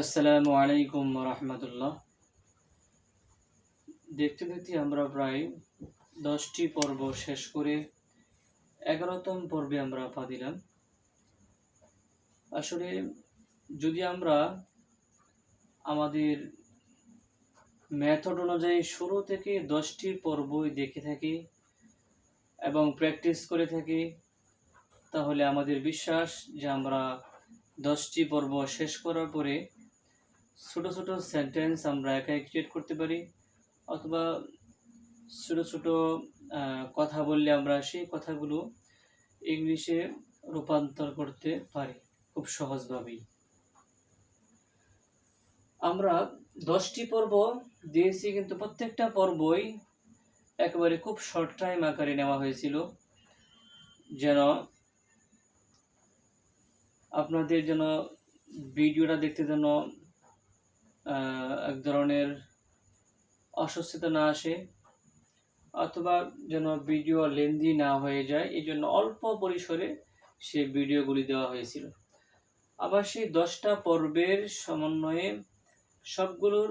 আসসালামু আলাইকুম রহমতুল্লাহ। দেখতে দেখতে আমরা প্রায় দশটি পর্ব শেষ করে এগারোতম পর্বে আমরা পা দিলাম। আসলে যদি আমরা আমাদের মেথড অনুযায়ী শুরু থেকে দশটি পর্বই দেখে থাকি এবং প্র্যাকটিস করে থাকি, তাহলে আমাদের বিশ্বাস যে আমরা দশটি পর্ব শেষ করার পরে ছোট ছোট সেন্টেন্স আমরা একাই ক্রিয়েট করতে পারি, অথবা ছোট ছোট কথা বললে আমরা সেই কথাগুলো ইংলিশে রূপান্তর করতে পারি খুব সহজভাবেই। আমরা দশটি পর্ব দিয়েছি, কিন্তু প্রত্যেকটা পর্বই একেবারে খুব শর্ট টাইম আকারে নেওয়া হয়েছিল। যেন আপনাদের যেন ভিডিওটা দেখতে যেন এক ধরনের অস্বস্তিতা না আসে অথবা যেন ভিডিও লেন্দি না হয়ে যায় এই জন্য অল্প পরিসরে সেই ভিডিওগুলি দেওয়া হয়েছিল। আবার সেই দশটা পর্বের সমন্বয়ে সবগুলোর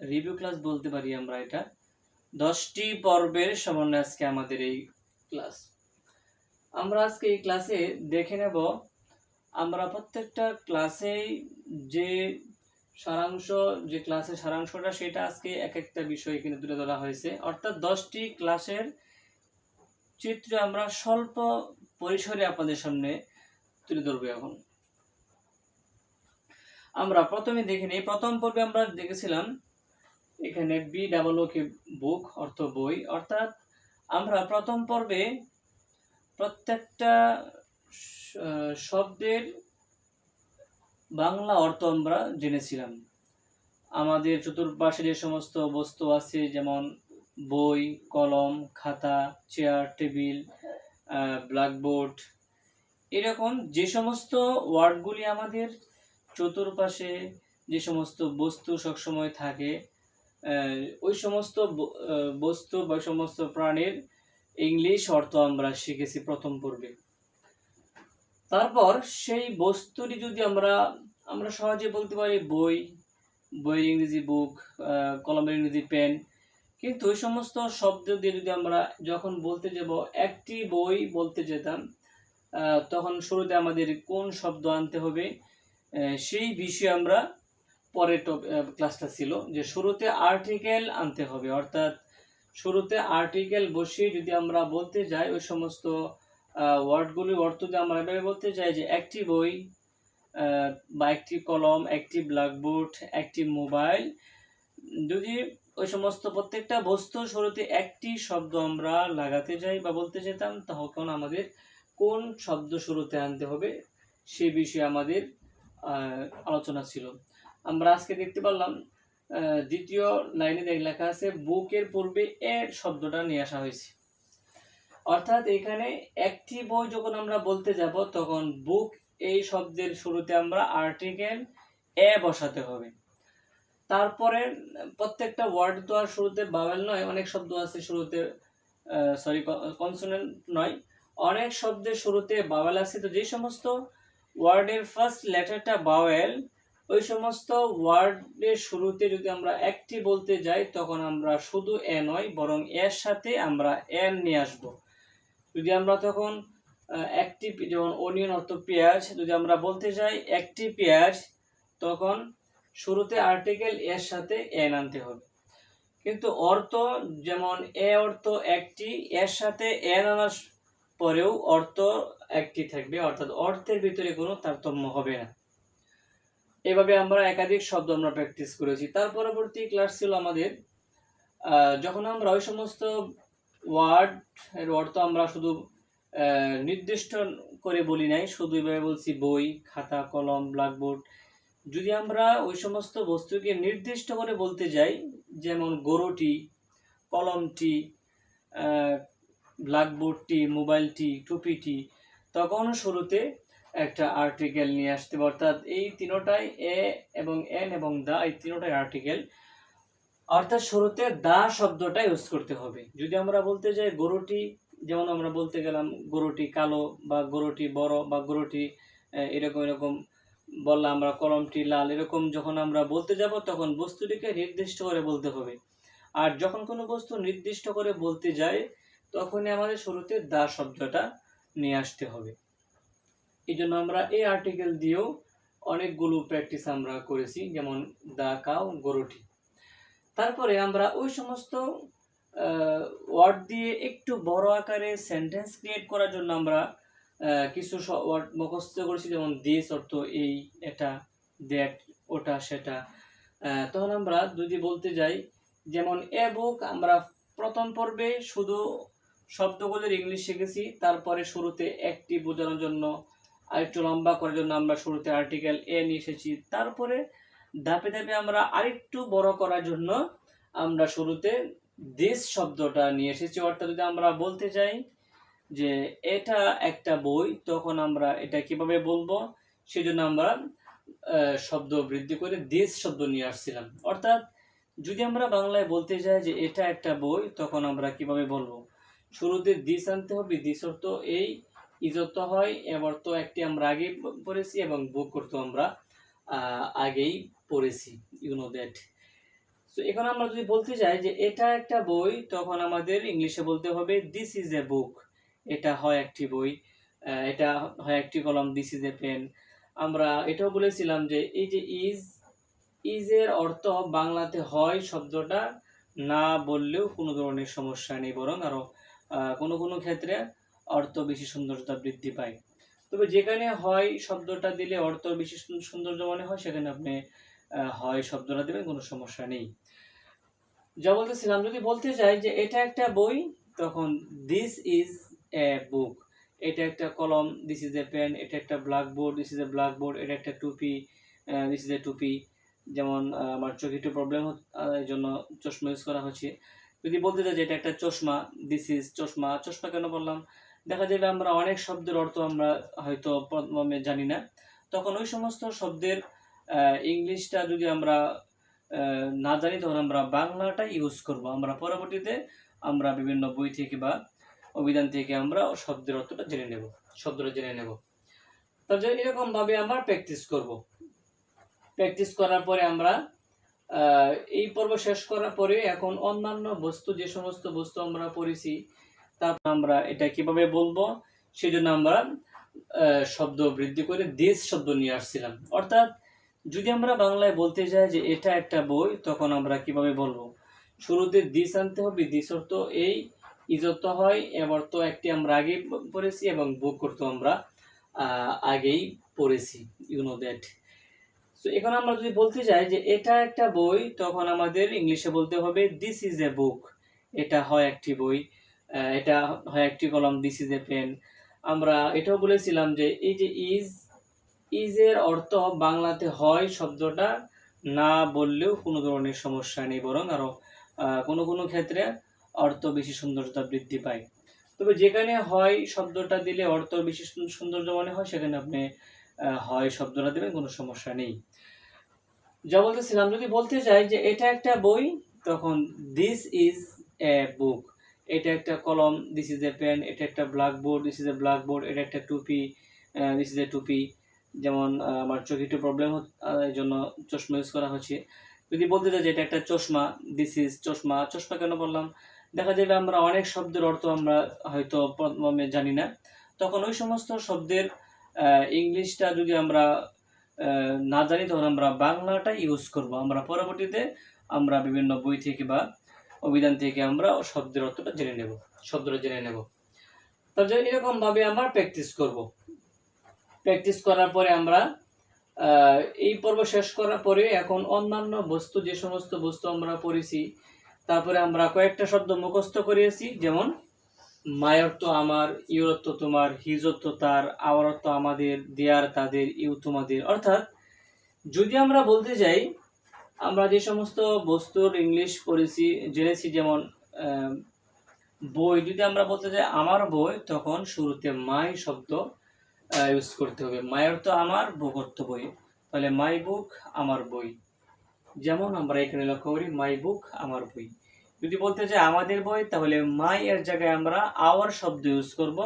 রিভিউ ক্লাস বলতে পারি আমরা এটা। দশটি পর্বের সমন্বয়ে আজকে আমাদের এই ক্লাস আমরা আজকে এই ক্লাসে দেখে নেব, আমরা প্রত্যেকটা ক্লাসেই যে সারাংশ, যে ক্লাসের সারাংশটা, সেটা আজকে এক একটা বিষয় এখানে তুলে ধরা হয়েছে। অর্থাৎ দশটি ক্লাসের চিত্র আমরা স্বল্প পরিসরে আপনাদের সামনে তুলে ধরবো এখন। আমরা প্রথমে দেখে নিই, প্রথম পর্বে আমরা দেখেছিলাম এখানে বি ডাবল কে বুক অর্থ বই। অর্থাৎ আমরা প্রথম পর্বে প্রত্যেকটা শব্দের বাংলা অর্থ আমরা জেনেছিলাম। আমাদের চতুর্পাশে যে সমস্ত বস্তু আছে, যেমন বই, কলম, খাতা, চেয়ার, টেবিল ব্ল্যাকবোর্ড, এরকম যে সমস্ত ওয়ার্ডগুলি আমাদের চতুর্পাশে যে সমস্ত বস্তু সবসময় থাকে ওই সমস্ত বস্তু বা সমস্ত প্রাণীর ইংলিশ অর্থ আমরা শিখেছি প্রথম পর্বে। তারপর সেই বস্তুটি যদি আমরা আমরা সহজে বলতে পারি বই, বইয়ের ইংরেজি বুক কলমের ইংরেজি পেন, কিন্তু ওই সমস্ত শব্দ দিয়ে যদি আমরা যখন বলতে যাব একটি বই বলতে যেতাম তখন শুরুতে আমাদের কোন শব্দ আনতে হবে সেই বিষয়ে আমরা পরের ক্লাসটা ছিল যে শুরুতে আর্টিকেল আনতে হবে। অর্থাৎ শুরুতে আর্টিকেল বসিয়ে যদি আমরা বলতে যাই ওই সমস্ত ওয়ার্ডগুলির অর্থ যদি আমরা এভাবে বলতে চাই যে একটি বই বা একটি কলম, একটি ব্ল্যাকবোর্ড একটি মোবাইল যদি ওই সমস্ত প্রত্যেকটা বস্তু শুরুতে একটি শব্দ আমরা লাগাতে যাই বা বলতে যেতাম তখন আমাদের কোন শব্দ শুরুতে আনতে হবে সে বিষয়ে আমাদের আলোচনা ছিল। আমরা আজকে দেখতে পারলাম দ্বিতীয় লাইনে লেখা আছে, বুকের পূর্বে এর শব্দটা নিয়ে আসা হয়েছে। অর্থাৎ এখানে একটি বই যখন আমরা বলতে যাব, তখন বুক এই শব্দের শুরুতে আমরা আর্টিকেল এ বসাতে হবে। তারপরে প্রত্যেকটা ওয়ার্ড তো আর শুরুতে বাবেল নয়, অনেক শব্দ আছে শুরুতে সরি কনসোনেন্ট নয়। অনেক শব্দের শুরুতে বাওয়েল আছে, তো যে সমস্ত ওয়ার্ডের ফার্স্ট লেটারটা বাওয়েল ওই সমস্ত ওয়ার্ডের শুরুতে যদি আমরা একটি বলতে যাই, তখন আমরা শুধু এ নয়, বরং এর সাথে আমরা এন নিয়ে আসব। যদি আমরা তখন একটি যেমন অনিয়ন অর্থ পেঁয়াজ যদি আমরা বলতে যাই একটি পেঁয়াজ তখন শুরুতে আর্টিকেল এর সাথে এন আনতে হবে। কিন্তু অর্থ, যেমন এ অর্থ একটি এর সাথে এন আনার পরেও অর্থ একটি থাকবে, অর্থাৎ অর্থের ভিতরে কোনো তারতম্য হবে না। এভাবে আমরা একাধিক শব্দ আমরা প্র্যাকটিস করেছি। তার পরবর্তী ক্লাস ছিল আমাদের যখন আমরা ওই সমস্ত ওয়ার্ড, এর অর্থ আমরা শুধু নির্দিষ্ট করে বলি নাই, শুধু এভাবে বলছি বই, খাতা, কলম, ব্ল্যাকবোর্ড। যদি আমরা ওই সমস্ত বস্তুকে নির্দিষ্ট করে বলতে যাই, যেমন গরুটি, কলমটি ব্ল্যাকবোর্ডটি, মোবাইলটি, টুপিটি, তখন শুরুতে একটা আর্টিকেল নিয়ে আসতে অর্থাৎ এই তিনোটাই এ এবং এন এবং দা, এই তিনোটাই আর্টিকেল অর্থাৎ শুরুতে দা শব্দটা ইউজ করতে হবে। যদি আমরা বলতে যাই গরুটি, যেমন আমরা বলতে গেলাম গরুটি কালো বা গরুটি বড় বা গরুটি এরকম এরকম বললাম আমরা কলমটি লাল, এরকম যখন আমরা বলতে যাব তখন বস্তুটিকে নির্দিষ্ট করে বলতে হবে। আর যখন কোনো বস্তু নির্দিষ্ট করে বলতে যায়, তখনই আমাদের শুরুতে দা শব্দটা নিয়ে আসতে হবে। এই জন্য আমরা এই আর্টিকেল দিয়েও অনেকগুলো প্র্যাকটিস আমরা করেছি, যেমন দা কাউ গরুটি। তারপরে আমরা ওই সমস্ত ওয়ার্ড দিয়ে একটু বড় আকারে সেন্টেন্স ক্রিয়েট করার জন্য আমরা কিছু ওয়ার্ড মুখস্থ করেছি, যেমন দিস অর্থ এই, এটা দ্যাট ওটা, সেটা। তখন আমরা যদি বলতে যাই, যেমন এ বুক আমরা প্রথম পর্বে শুধু শব্দগুলোর ইংলিশ শিখেছি, তারপরে শুরুতে একটি বোঝানোর জন্য, আরেকটু লম্বা করার জন্য আমরা শুরুতে আর্টিকেল এ নিয়ে এসেছি, তারপরে ধাপে ধাপে আমরা আরেকটু বড় করার জন্য আমরা শুরুতে দেশ শব্দটা নিয়ে এসেছি। অর্থাৎ যদি আমরা বলতে চাই যে এটা একটা বই, তখন আমরা এটা কীভাবে বলব? সেজন্য আমরা শব্দ বৃদ্ধি করে দেশ শব্দ নিয়ে আসছিলাম। অর্থাৎ যদি আমরা বাংলায় বলতে চাই যে এটা একটা বই, তখন আমরা কীভাবে বলব? শুরুতে দিস আনতে হবে। দিস অর্থ এই ইজত হয় এবার তো একটি আমরা আগে পড়েছি এবং বুক করতো আমরা আগেই পড়েছি ইউ নো দ্যাট তো এখন আমরা যদি বলতে চাই যে এটা একটা বই তখন আমাদের ইংলিশে বলতে হবে দিস ইজ এ বুক এটা হয় একটি বই এটা হয় একটি কলম দিস ইজ এ পেন আমরা এটাও বলেছিলাম যে এই যে ইজ ইজ এর অর্থ বাংলাতে হয় শব্দটা না বললেও কোনো ধরনের সমস্যা নেই বরং আরও আহ, কোনো কোনো ক্ষেত্রে অর্থ বেশি সৌন্দর্যতা বৃদ্ধি পায়। তবে যেখানে হয় শব্দটা দিলে অর্থ বিশেষ সুন- সৌন্দর্য মনে হয়, সেখানে আপনি হয় শব্দটা দেবেন, কোনো সমস্যা নেই। যা বলতেছিলাম, যদি বলতে চাই যে এটা একটা বই, তখন দিস ইজ এ বুক এটা একটা কলম দিস ইজ এ পেন এটা একটা blackboard this is a blackboard এটা একটা টুপি দিস ইজ এ টুপি। যেমন আমার চোখে একটু প্রবলেম এই জন্য চশমা ইউজ করা হচ্ছে। যদি বলতে চাই যে এটা একটা চশমা দিস ইজ চশমা চশমা কেন বললাম? দেখা যাবে আমরা অনেক শব্দের অর্থ আমরা হয়তো প্রথমে জানি না। তখন ওই সমস্ত শব্দের ইংলিশটা যদি আমরা না জানি, তখন আমরা বাংলাটা ইউজ করব। আমরা পরবর্তীতে আমরা বিভিন্ন বই থেকে বা অভিধান থেকে আমরা শব্দের অর্থটা জেনে নেব, শব্দটা জেনে নেব। তাহলে এরকম ভাবে আমরা প্র্যাকটিস করব। প্র্যাকটিস করার পরে আমরা এই পর্ব শেষ করার পরে এখন অন্যান্য বস্তু, যে সমস্ত বস্তু আমরা পড়েছি তারপর আমরা এটা কীভাবে বলব? সেজন্য আমরা আহ, শব্দ বৃদ্ধি করে দিস শব্দ নিয়ে আসছিলাম। অর্থাৎ যদি আমরা বাংলায় বলতে যাই যে এটা একটা বই তখন আমরা কীভাবে বলব? শুরুতে দিস আনতে হবে। দিস অর্থ এই ইজত হয় এবার তো একটি আমরা আগেই প- পড়েছি এবং বুক করতে আমরা আগেই পড়েছি। ইউ দ্যাট তো এখন আমরা যদি বলতে চাই যে এটা একটা বই তখন আমাদের ইংলিশে বলতে হবে দিস ইজ এ বুক এটা হয় একটি বই। এটা হয় একটি কলম দিস ইজ এ পেন আমরা এটাও বলেছিলাম যে এই যে ইজ ইজের অর্থ বাংলাতে হয় শব্দটা না বললেও কোনো ধরনের সমস্যা নেই, বরং আরও কোনো কোনো ক্ষেত্রে অর্থ বেশি সৌন্দর্যতা বৃদ্ধি পায়। তবে যেখানে হয় শব্দটা দিলে অর্থ বেশি সুন- সৌন্দর্য মনে হয়, সেখানে আপনি হয় শব্দটা দেবেন, কোনো সমস্যা নেই। যা বলতেছিলাম, যদি বলতে চাই যে এটা একটা বই, তখন দিস ইজ এ বুক এটা একটা কলম দিস ইজ এ পেন এটা একটা blackboard this is a blackboard এটা একটা টুপি দিস ইজ এ টুপি। যেমন আমার চোখে একটু প্রবলেম এই জন্য চশমা ইউজ করা হচ্ছে। যদি বলতে চাই যে এটা একটা চশমা দিস ইজ চশমা। চশমা কেন বললাম? দেখা যাবে আমরা অনেক শব্দের অর্থ আমরা হয়তো প্রথমে জানি না। তখন ওই সমস্ত শব্দের ইংলিশটা যদি আমরা না জানি তখন আমরা বাংলাটা ইউজ করব। আমরা পরবর্তীতে আমরা বিভিন্ন বই থেকে বা অভিধান থেকে আমরা শব্দের অর্থটা জেনে নেব, শব্দটা জেনে নেব। তাহলে এরকম ভাবে আমরা প্র্যাকটিস করব। প্র্যাকটিস করার পরে আমরা এই পর্ব শেষ করার পরে এখন অন্যান্য বস্তু, যে সমস্ত বস্তু আমরা পড়েছি, তারপরে আমরা কয়েকটা শব্দ মুখস্থ করিয়েছি, যেমন, মায়ের তো আমার, ইউর তো তোমার হিজত তো তার, আওয়ার তো আমাদের, দেয়ার তাদের, ইউ তোমাদের। অর্থাৎ, যদি আমরা বলতে যাই আমরা যে সমস্ত বস্তুর ইংলিশ পড়েছি, জেনেছি যেমন বই, যদি আমরা বলতে যাই আমার বই, তখন শুরুতে মাই শব্দ ইউজ করতে হবে। মায়ের তো আমার অর্থ বই। তাহলে মাই বুক, আমার বই। যেমন আমরা এখানে লক্ষ্য করি, মাই বুক, আমার বই। যদি বলতে চাই আমাদের বই, তাহলে মাই এর জায়গায় আমরা আওয়ার শব্দ ইউজ করব।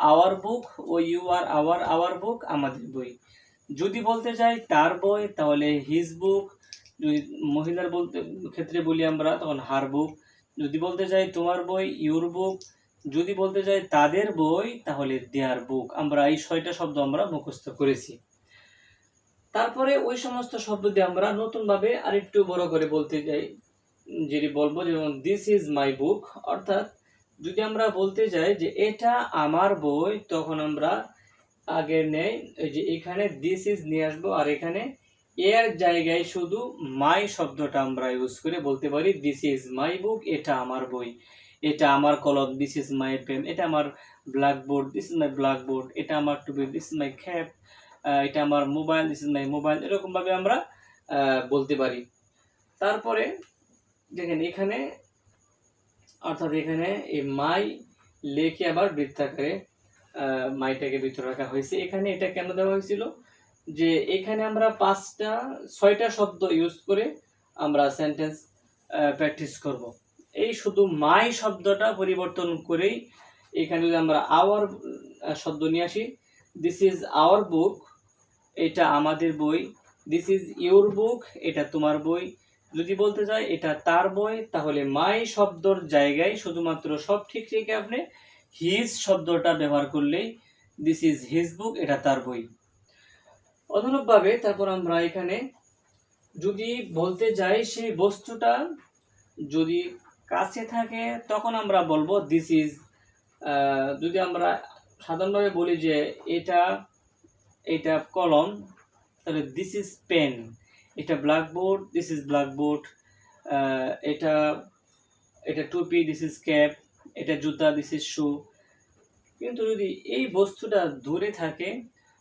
Our book O U R our our book আমাদের বই। যদি বলতে চাই তার বই, তাহলে হিজ বুক যদি মহিলার বলতে ক্ষেত্রে বলি আমরা, তখন হার বুক। যদি বলতে চাই তোমার বই, ইউর বুক। যদি বলতে চাই তাদের বই, তাহলে দেয়ার বুক। আমরা এই ছয়টা শব্দ আমরা মুখস্থ করেছি। তারপরে ওই সমস্ত শব্দ দিয়ে আমরা নতুনভাবে আরেকটু বড় করে বলতে চাই যেটি বলব যেমন দিস ইজ মাই বুক অর্থাৎ, যদি আমরা বলতে যাই যে, এটা আমার বই, তখন আমরা আগে নেই যে এখানে দিস ইজ নিয়ে আসব, আর এখানে এর জায়গায় শুধু মাই শব্দটা আমরা ইউজ করে বলতে পারি দিস ইজ মাই বুক এটা আমার বই এটা আমার কলম দিস ইজ মাই পেন এটা আমার blackboard this is my blackboard এটা আমার টুপি দিস ইজ মাই খ্যাপ এটা আমার mobile this is my mobile এরকমভাবে আমরা বলতে পারি। তারপরে দেখেন এখানে, অর্থাৎ এখানে এই মাই লেখে আবার বৃত্তাকারে মাইটাকে ভিতরে রাখা হয়েছে। এখানে এটা কেন দেওয়া হয়েছিল? যে এখানে আমরা পাঁচটা, ছয়টা শব্দ ইউজ করে আমরা সেন্টেন্স প্র্যাকটিস করব। এই শুধু মাই শব্দটা পরিবর্তন করেই এখানে যদি আমরা আওয়ার শব্দ নিয়ে আসি দিস ইজ আওয়ার বুক এটা আমাদের বই দিস ইজ ইউর বুক এটা তোমার বই। যদি বলতে চাই, এটা তার বই, তাহলে মাই শব্দর জায়গায় শুধুমাত্র সব ঠিক রেখে আপনি হিজ শব্দটা ব্যবহার করলেই দিস ইজ হিজ বুক এটা তার বই। অনুরূপভাবে তারপর আমরা এখানে যদি বলতে যাই সেই বস্তুটা যদি কাছে থাকে, তখন আমরা বলব দিস ইজ যদি আমরা সাধারণভাবে বলি যে এটা এটা কলম, তাহলে দিস ইজ পেন এটা ব্ল্যাকবোর্ড দিস ইজ ব্ল্যাকবোর্ড এটা এটা টুপি দিস ইজ ক্যাপ এটা জুতা দিস ইজ শু কিন্তু যদি এই বস্তুটা দূরে থাকে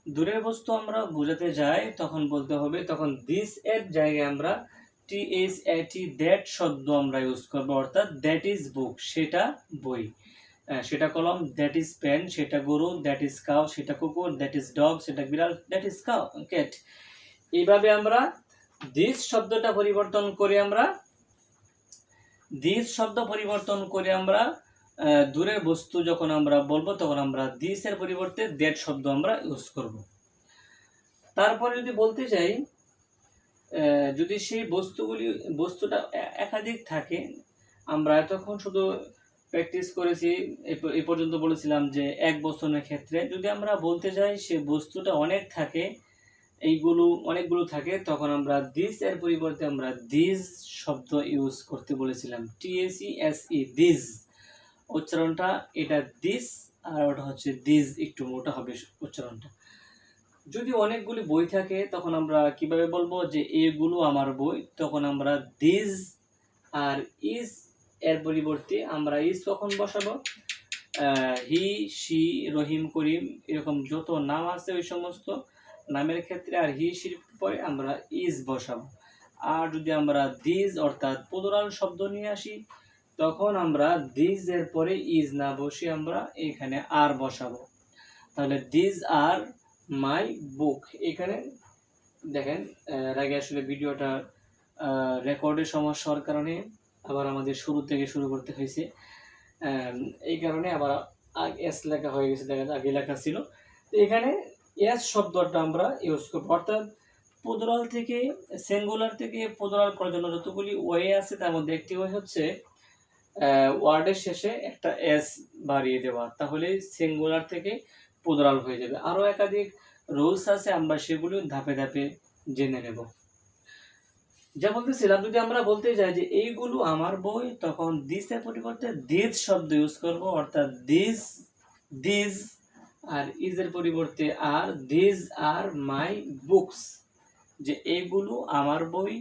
দূরের বস্তু আমরা বোঝাতে যাই, তখন বলতে হবে, তখন দিস এর জায়গায় আমরা T S A T that শব্দ আমরা ইউজ করব, অর্থাৎ দ্যাট ইজ বুক সেটা বই। সেটা কলম দ্যাট ইজ পেন সেটা গরু দ্যাট ইজ কাউ সেটা কুকুর দ্যাট ইজ ডগ সেটা বিড়াল দ্যাট ইজ কাউ ক্যাট এইভাবে আমরা দিস শব্দটা পরিবর্তন করে আমরা দিস শব্দ পরিবর্তন করে আমরা দূরের বস্তু যখন আমরা বলব, তখন আমরা দিস এর পরিবর্তে দ্যাট শব্দ আমরা ইউজ করব। তারপরে যদি বলতে চাই যদি সেই বস্তুগুলি, বস্তুটা একাধিক থাকে, আমরা এতক্ষণ শুধু প্র্যাকটিস করেছি, এ পর্যন্ত বলেছিলাম যে এক বছরের ক্ষেত্রে, যদি আমরা বলতে যাই সে বস্তুটা অনেক থাকে, এইগুলো অনেকগুলো থাকে, তখন আমরা দিস এর পরিবর্তে আমরা দিস শব্দ ইউজ করতে বলেছিলাম। টিএসি এস ই দিস উচ্চারণটা এটা দিস আর ওটা হচ্ছে দিস একটু মোটা হবে উচ্চারণটা। যদি অনেকগুলি বই থাকে, তখন আমরা কীভাবে বলব যে এগুলো আমার বই? তখন আমরা দিস আর ইজ এর পরিবর্তে আমরা ইজ কখন বসাবো? হি সি রহিম, করিম এরকম যত নাম আছে ওই সমস্ত নামের ক্ষেত্রে আর হি সির পরে আমরা ইজ বসাবো। আর যদি আমরা দিজ অর্থাৎ পুনরাল শব্দ নিয়ে আসি তখন আমরা দিজ এর পরে ইজ না বসে আমরা এখানে আর বসাবো। তাহলে দিজ আর মাই বুক এখানে দেখেন আগে আসলে ভিডিওটা রেকর্ডের সমস্যা হওয়ার কারণে আবার আমাদের শুরু থেকে শুরু করতে হয়েছে। এই কারণে আবার এস লেখা হয়ে গেছে, দেখা আগে লেখা ছিল। তো এখানে এস শব্দটা আমরা ইউজ করব। অর্থাৎ পোদরাল থেকে সিঙ্গুলার থেকে পোদরাল করার জন্য যতগুলি ওয়ে আছে, তার মধ্যে একটি ওয়ে হচ্ছে ওয়ার্ডের শেষে একটা এস বাড়িয়ে দেওয়া, তাহলে সিঙ্গুলার থেকে পোদরাল হয়ে যাবে। আরও একাধিক রুলস আছে, আমরা সেগুলো ধাপে ধাপে জেনে নেব। যা বলতেছিলাম, যদি আমরা বলতে যাই যে এইগুলো আমার বই, তখন দিস এর পরিবর্তে দিস শব্দ ইউজ করব, অর্থাৎ দিস দিস আর ইজ এর পরিবর্তে আর দিস আর মাই বুকস যে এইগুলো আমার বই,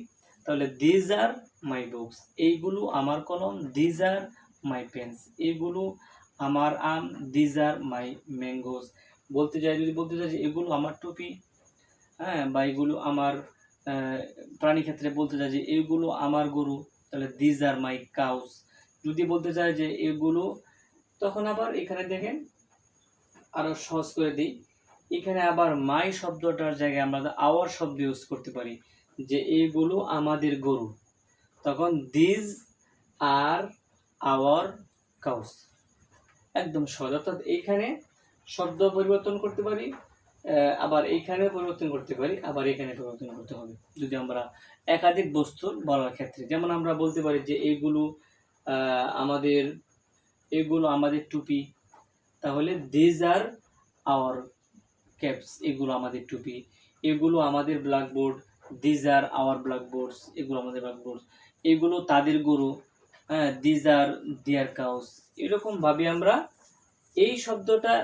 তাহলে দিজ আর মাই বুকস এইগুলো আমার কলম দিজ আর মাই পেন্স এইগুলো আমার আম দিজ আর মাই ম্যাঙ্গোস বলতে চাই, যদি বলতে চাই যে এগুলো আমার টুপি হ্যাঁ বা এগুলো আমার প্রাণী ক্ষেত্রে বলতে চাই যে এগুলো আমার গরু, তাহলে দিজ আর মাই কাউস যদি বলতে চাই যে এগুলো, তখন আবার এখানে দেখেন আরও সহজ করে দিই। এখানে আবার মাই শব্দটার জায়গায় আমরা আওয়ার শব্দ ইউজ করতে পারি যে এগুলো আমাদের গরু। তখন দিজ আর আওয়ার কাউস একদম সহজ। অর্থাৎ এইখানে শব্দ পরিবর্তন করতে পারি আবার এইখানে পরিবর্তন করতে পারি, আবার এখানে পরিবর্তন করতে হবে। যদি আমরা একাধিক বস্তু বলার ক্ষেত্রে, যেমন আমরা বলতে পারি যে এইগুলো আমাদের এগুলো আমাদের টুপি, তাহলে দিজ আর আওয়ার ক্যাপস এগুলো আমাদের টুপি, এগুলো আমাদের blackboard these are our blackboards এগুলো আমাদের ব্ল্যাকবোর্ড এগুলো তাদের গরু হ্যাঁ দিজ আর দিয়ার কাউস এরকমভাবে আমরা এই শব্দটা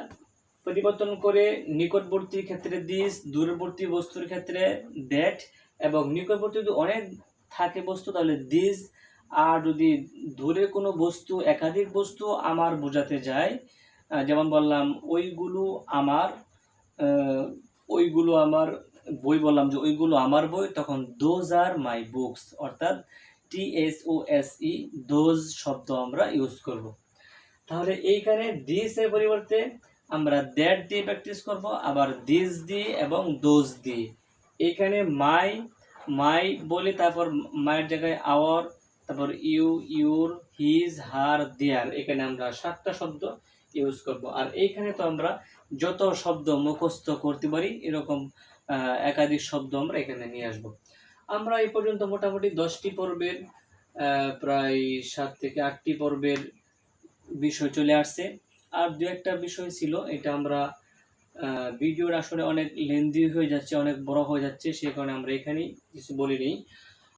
পরিবর্তন করে নিকটবর্তী ক্ষেত্রে দিস দূরবর্তী বস্তুর ক্ষেত্রে দ্যাট এবং নিকটবর্তী যদি অনেক থাকে বস্তু, তাহলে দিস আর যদি দূরে কোনো বস্তু, একাধিক বস্তু আমার বোঝাতে যায় যেমন বললাম, ওইগুলো আমার ওইগুলো আমার বই বললাম যে ওইগুলো আমার বই, তখন দোজ আর মাই বুকস অর্থাৎ T S O S E those শব্দ আমরা ইউজ করব। তাহলে এইখানে দিস এর পরিবর্তে আমরা দ্যাট দিয়ে প্র্যাকটিস করব, আবার দিস দিয়ে এবং দোজ দিয়ে। এখানে মাই মাই বলে তারপর মায়ের জায়গায় আওয়ার তারপর you your his her their এখানে আমরা সাতটা শব্দ ইউজ করব। আর এইখানে তো আমরা যত শব্দ মুখস্থ করতে পারি, এরকম একাধিক শব্দ আমরা এখানে নিয়ে আসব। আমরা এ পর্যন্ত মোটামুটি দশটি পর্বের প্রায় সাত থেকে আটটি পর্বের বিষয় চলে আসছে। আর দু একটা বিষয় ছিল, এটা আমরা ভিডিওর আসলে অনেক লেন্দি হয়ে যাচ্ছে, অনেক বড় হয়ে যাচ্ছে, সে কারণে আমরা এখানেই কিছু বলি নেই